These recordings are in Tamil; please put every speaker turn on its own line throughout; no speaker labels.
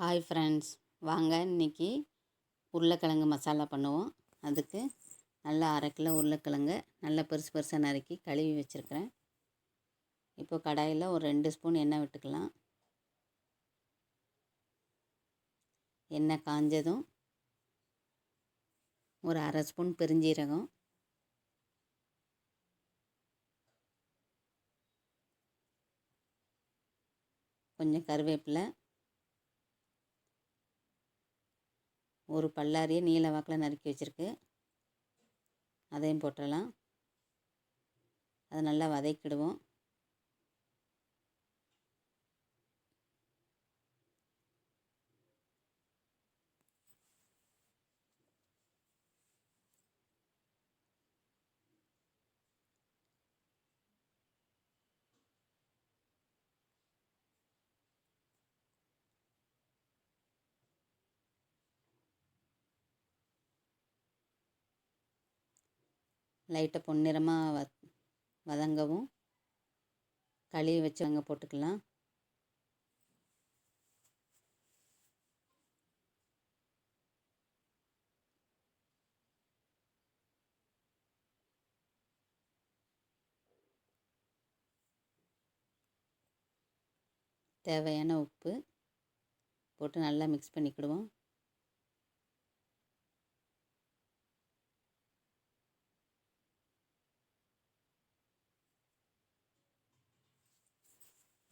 ஹாய் ஃப்ரெண்ட்ஸ் வாங்க இன்றைக்கி உருளைக்கிழங்கு மசாலா பண்ணுவோம். அதுக்கு நல்லா அரை கிலோ உருளைக்கிழங்கு நல்லா பெருசு பெருசாக நறுக்கி கழுவி வச்சுருக்கிறேன். இப்போ கடாயில் ஒரு ரெண்டு ஸ்பூன் எண்ணெய் விட்டுக்கலாம். எண்ணெய் காஞ்சதும் ஒரு அரை ஸ்பூன் பெருஞ்சீரகம். கொஞ்சம் கருவேப்பிலை. ஒரு பல்லாரியை நீல வாக்கில் நறுக்கி வச்சுருக்கு. அதையும் போட்டுடலாம் அதை நல்லா வதக்கிடுவோம். லைட்டாக பொன்னிறமாக வ வதங்கவும். கழுவி வச்சு அங்கே போட்டுக்கலாம். தேவையான உப்பு போட்டு நல்லா மிக்ஸ் பண்ணிக்கிடுவோம்.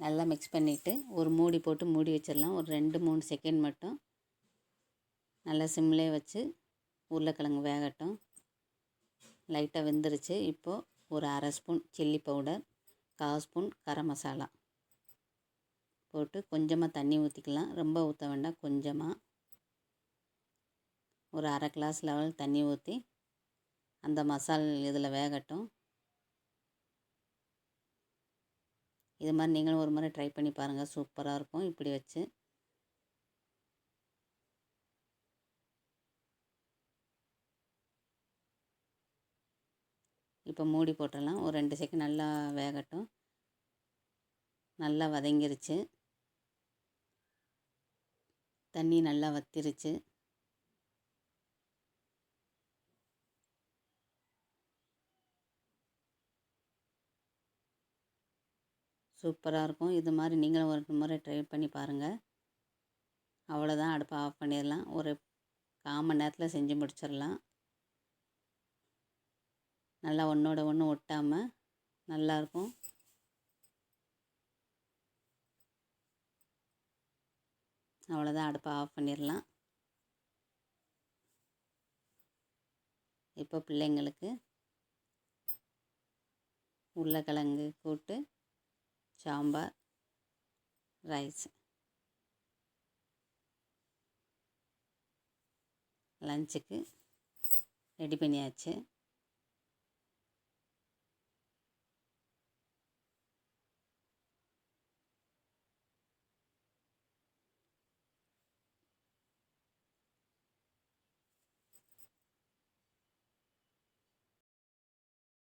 நல்லா மிக்ஸ் பண்ணிவிட்டு ஒரு மூடி போட்டு மூடி வச்சிடலாம். ஒரு ரெண்டு மூணு செகண்ட் மட்டும் நல்லா சிம்லேயே வச்சு உருளைக்கிழங்கு வேகட்டும். லைட்டாக வெந்துருச்சு. இப்போது ஒரு அரை ஸ்பூன் சில்லி பவுடர் கால் ஸ்பூன் கரம் மசாலா போட்டு கொஞ்சமாக தண்ணி ஊற்றிக்கலாம் ரொம்ப ஊற்ற வேண்டாம். கொஞ்சமாக ஒரு அரை கிளாஸ் லெவல் தண்ணி ஊற்றி அந்த மசால் இதில் வேகட்டும். இது மாதிரி நீங்களும் ஒரு முறை ட்ரை பண்ணி பாருங்கள் சூப்பராக இருக்கும். இப்படி வச்சு. இப்போ மூடி போட்டுடலாம். ஒரு ரெண்டு செகண்ட் நல்லா வேகட்டும். நல்லா வதங்கிருச்சு. தண்ணி நல்லா வத்திருச்சு. சூப்பராக இருக்கும். இது மாதிரி நீங்களும் ஒரு முறை ட்ரை பண்ணி பாருங்கள் அவ்வளோதான் அடுப்பை ஆஃப் பண்ணிடலாம். ஒரு கால் மணி நேரத்தில் செஞ்சு முடிச்சிடலாம். நல்லா ஒன்றோட ஒன்று ஒட்டாமல் நல்லாயிருக்கும் அவ்வளோதான் அடுப்பை ஆஃப் பண்ணிடலாம். இப்போ பிள்ளைங்களுக்கு உருளைக்கிழங்கு கூட்டு சாம்பார் ரைஸ். லஞ்சுக்கு ரெடி பண்ணியாச்சு.